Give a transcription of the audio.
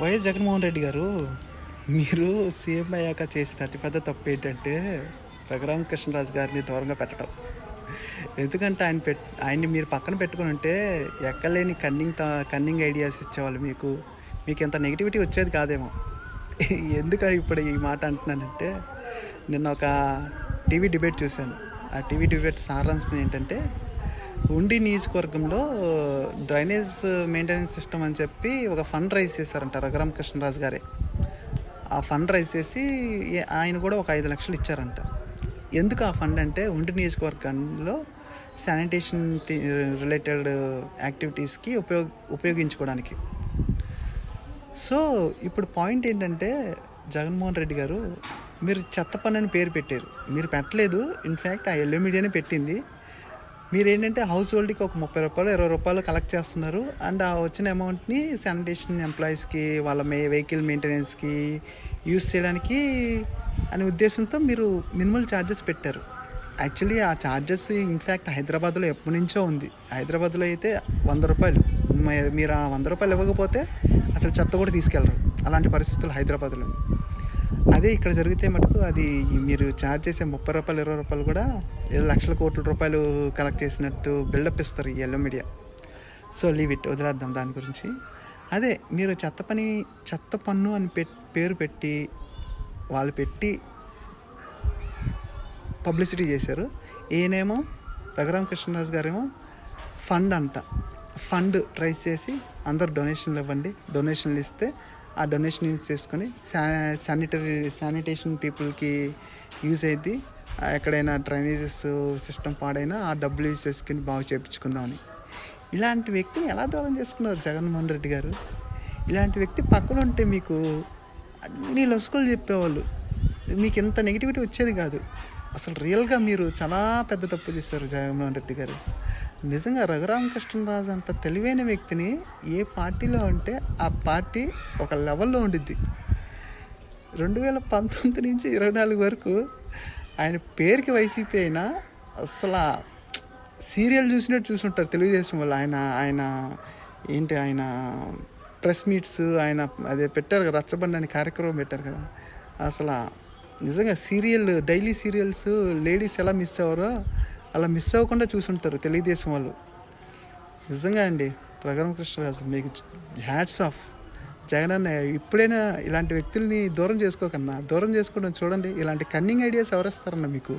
YS Jaganmohan Reddy గారు మీరు CM అయ్యాక చేసిన అతిపెద్ద తప్పు ఏంటంటే రఘురామ కృష్ణరాజు గారిని దూరంగా పెట్టడం. ఎందుకంటే ఆయన పెట్ ఆయన్ని మీరు పక్కన పెట్టుకుని ఉంటే ఎక్కలేని కన్నింగ్ కన్నింగ్ ఐడియాస్ ఇచ్చేవాళ్ళు మీకు. మీకు ఇంత నెగిటివిటీ వచ్చేది కాదేమో. ఎందుకని ఇప్పుడు ఈ మాట అంటున్నానంటే నిన్న ఒక టీవీ డిబేట్ చూశాను. ఆ టీవీ డిబేట్ సారాంశం ఏంటంటే ఉండి నియోజకవర్గంలో డ్రైనేజ్ మెయింటెనెన్స్ సిస్టమ్ అని చెప్పి ఒక ఫండ్ రైజ్ చేశారంట రఘురామ కృష్ణరాజు గారే. ఆ ఫండ్ రైజ్ చేసి ఆయన కూడా ఒక ఐదు లక్షలు ఇచ్చారంట. ఎందుకు ఆ ఫండ్ అంటే ఉండి నియోజకవర్గంలో శానిటేషన్ రిలేటెడ్ యాక్టివిటీస్కి ఉపయోగ ఉపయోగించుకోవడానికి. సో ఇప్పుడు పాయింట్ ఏంటంటే జగన్మోహన్ రెడ్డి గారు మీరు చెత్త పని అని పేరు పెట్టారు. మీరు పెట్టలేదు. ఇన్ఫ్యాక్ట్ ఆ ఎల్లో మీడియానే పెట్టింది. మీరు ఏంటంటే హౌస్ హోల్డ్కి ఒక ముప్పై రూపాయలు ఇరవై రూపాయలు కలెక్ట్ చేస్తున్నారు. అండ్ ఆ వచ్చిన అమౌంట్ని శానిటేషన్ ఎంప్లాయీస్కి వాళ్ళ మే వెహికల్ మెయింటెనెన్స్కి యూస్ చేయడానికి అనే ఉద్దేశంతో మీరు మినిమల్ ఛార్జెస్ పెట్టారు. యాక్చువల్లీ ఆ ఛార్జెస్ ఇన్ఫ్యాక్ట్ హైదరాబాద్లో ఎప్పటి నుంచో ఉంది. హైదరాబాద్లో అయితే వంద రూపాయలు. మీరు ఆ వంద రూపాయలు ఇవ్వకపోతే అసలు చెత్త కూడా తీసుకెళ్ళరు. అలాంటి పరిస్థితులు హైదరాబాద్లో. అదే ఇక్కడ జరిగితే మటుకు అది మీరు ఛార్జ్ చేసే ముప్పై రూపాయలు ఇరవై రూపాయలు కూడా ఏదో లక్షల కోట్ల రూపాయలు కలెక్ట్ చేసినట్టు బిల్డప్ ఇస్తారు ఈ yellow media so leave it వదిలేద్దాం దాని గురించి. అదే మీరు చెత్త పని చెత్త పన్ను అని పె పేరు పెట్టి వాళ్ళు పెట్టి పబ్లిసిటీ చేశారు. ఈయనేమో రఘురామకృష్ణరాజు గారేమో ఫండ్ అంట. ఫండ్ ట్రైస్ చేసి అందరు డొనేషన్లు ఇవ్వండి. డొనేషన్లు ఇస్తే ఆ డొనేషన్ యూజ్ చేసుకొని శా శానిటరీ శానిటేషన్ పీపుల్కి యూజ్ అయ్యింది ఎక్కడైనా డ్రైనేజెస్ సిస్టమ్ పాడైనా ఆ డబ్బులు యూజ్ చేసుకుని బాగు చేయించుకుందామని ఇలాంటి వ్యక్తిని ఎలా దూరం చేసుకున్నారు జగన్మోహన్ రెడ్డి గారు? ఇలాంటి వ్యక్తి పక్కన ఉంటే మీకు అన్ని లొసుకులు చెప్పేవాళ్ళు. మీకు ఇంత నెగిటివిటీ వచ్చేది కాదు. అసలు రియల్గా మీరు చాలా పెద్ద తప్పు చేశారు జగన్మోహన్ రెడ్డి గారు. నిజంగా రఘురామకృష్ణరాజు అంత తెలివైన వ్యక్తిని ఏ పార్టీలో ఉంటే ఆ పార్టీ ఒక లెవెల్లో ఉండిద్ది. రెండు వేల పంతొమ్మిది నుంచి ఇరవై నాలుగు వరకు ఆయన పేరుకి వైసీపీ అయినా అసలు సీరియల్ చూసినట్టు చూసుంటారు తెలుగుదేశం వాళ్ళు. ఆయన ఆయన ఏంటి ఆయన ప్రెస్ మీట్స్ ఆయన అదే పెట్టారు కదా రచ్చబండి అనే కార్యక్రమం పెట్టారు కదా. అసలు నిజంగా సీరియల్ డైలీ సీరియల్స్ లేడీస్ ఎలా మిస్ అవ్వరో అలా మిస్ అవ్వకుండా చూసుంటారు తెలుగుదేశం వాళ్ళు. నిజంగా అండి ప్రగరం కృష్ణరాజు మీకు హ్యాట్స్ ఆఫ్ జగన్ అన్న ఇప్పుడైనా ఇలాంటి వ్యక్తుల్ని దూరం చేసుకోకన్నా దూరం చేసుకోవడం చూడండి ఇలాంటి కన్నింగ్ ఐడియాస్ ఎవరిస్తారన్న మీకు?